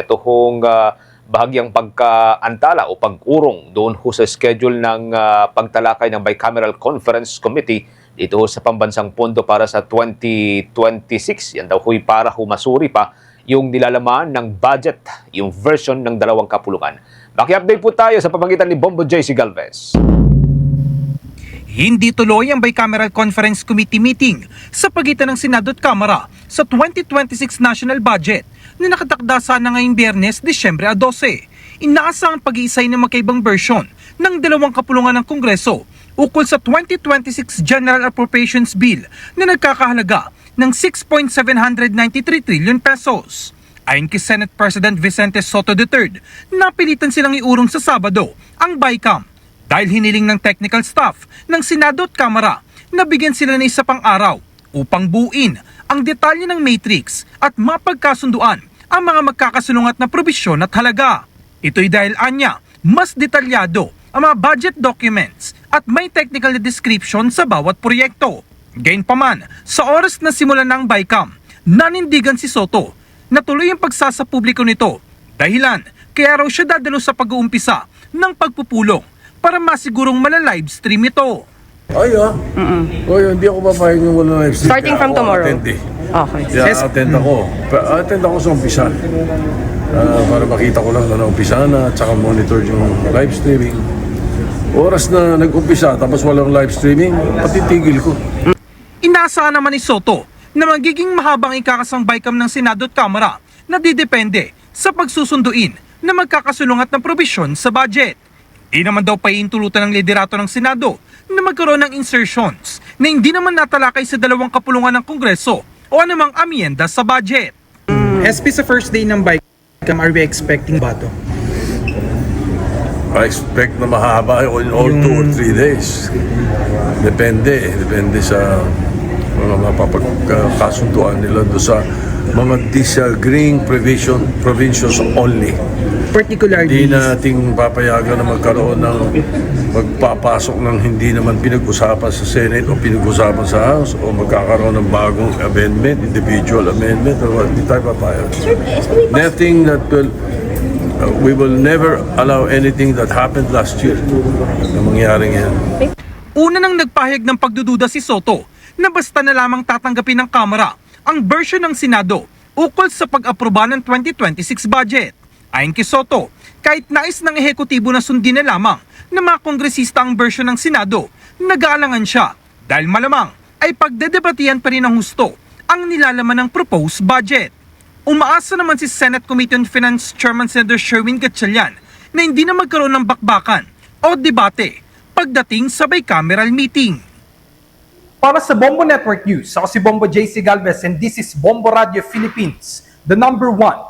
ito hong ah, bahagyang pagkaantala o pag-urong doon ho sa schedule ng ah, pagtalakay ng Bicameral Conference Committee dito ho sa pambansang pondo para sa 2026. Yan daw ho'y para humasuri pa yung nilalaman ng budget, yung version ng dalawang kapulungan. Maki-update po tayo sa pamagitan ni Bombo JC Galvez. Hindi tuloy ang Bicameral Conference Committee meeting sa pagitan ng Senado at Kamara sa 2026 national budget na nakatakda sana ngayong biyernes, Disyembre 12. Inaasang pag-iisay ng magkaibang version ng dalawang kapulungan ng Kongreso ukol sa 2026 General Appropriations Bill na nagkakahalaga ng 6.793 trillion pesos. Ayon kay Senate President Vicente Soto III, napilitan silang iurong sa Sabado ang BICAM dahil hiniling ng technical staff ng Senado at Kamara na bigyan sila ng isa pang araw upang buuin ang detalye ng matrix at mapagkasunduan ang mga magkakasulungat na probisyon at halaga. Ito'y dahil anya, mas detalyado ang mga budget documents at may technical description sa bawat proyekto. Gayunpaman, sa oras na simulan ng BICAM, nanindigan si Soto na tuloy ang pagsasapubliko nito dahilan kaya raw siya dadalo sa pag-uumpisa ng pagpupulong para masigurong malalive stream ito. Ay ah. Oy, hindi ako papayag ng wala live stream. Starting Kaya from ako tomorrow. Attend eh. Okay. Kaya attend ako. Pa- Attend ako sa umpisa. Ah, para makita ko lang na naumpisa na at saka monitor yung live streaming. Oras na nag-umpisa tapos walang live streaming, patitigil ko. Inaasahan naman ni Soto na magiging mahabang ikakasang BICAM ng Senado at Kamara na didepende sa pagsusunduin na magkakasulungat ng probisyon sa budget. Di naman daw paiintulutan ng liderato ng Senado na magkaroon ng insertions na hindi naman natalakay sa dalawang kapulungan ng Kongreso o anumang amienda sa budget. SP sa first day ng BICAM, are we expecting bato? I expect na mahaba in all two or three days. Depende. Depende sa mga mapapagkasunduan nila do sa mga disagreeing provision, provisions only. Particularly, Hindi nating papayagan na magkaroon ng magpapasok ng hindi naman pinag-usapan sa Senate o pinag-usapan sa House o magkakaroon ng bagong amendment, individual amendment o hindi tayo papayag. Nothing that will uh, we will never allow anything that happened last year na mangyaring yan. Una nang nagpahayag ng pagdududa si Soto na basta na lamang tatanggapin ng Kamara ang version ng Senado ukol sa pag-aproba ng 2026 budget. Ayon kay Soto, kahit nais ng ehekutibo na sundin na lamang ng mga kongresista ang version ng Senado, nag-aalangan siya dahil malamang ay pagdedebatihan pa rin ng husto ang nilalaman ng proposed budget. Umaasa naman si Senate Committee on Finance Chairman Senator Sherwin Gatchalian na hindi na magkaroon ng bakbakan o debate pagdating sa bicameral meeting. para sa Bombo Network News, ako si Bombo JC Galvez and this is Bombo Radio Philippines, the number one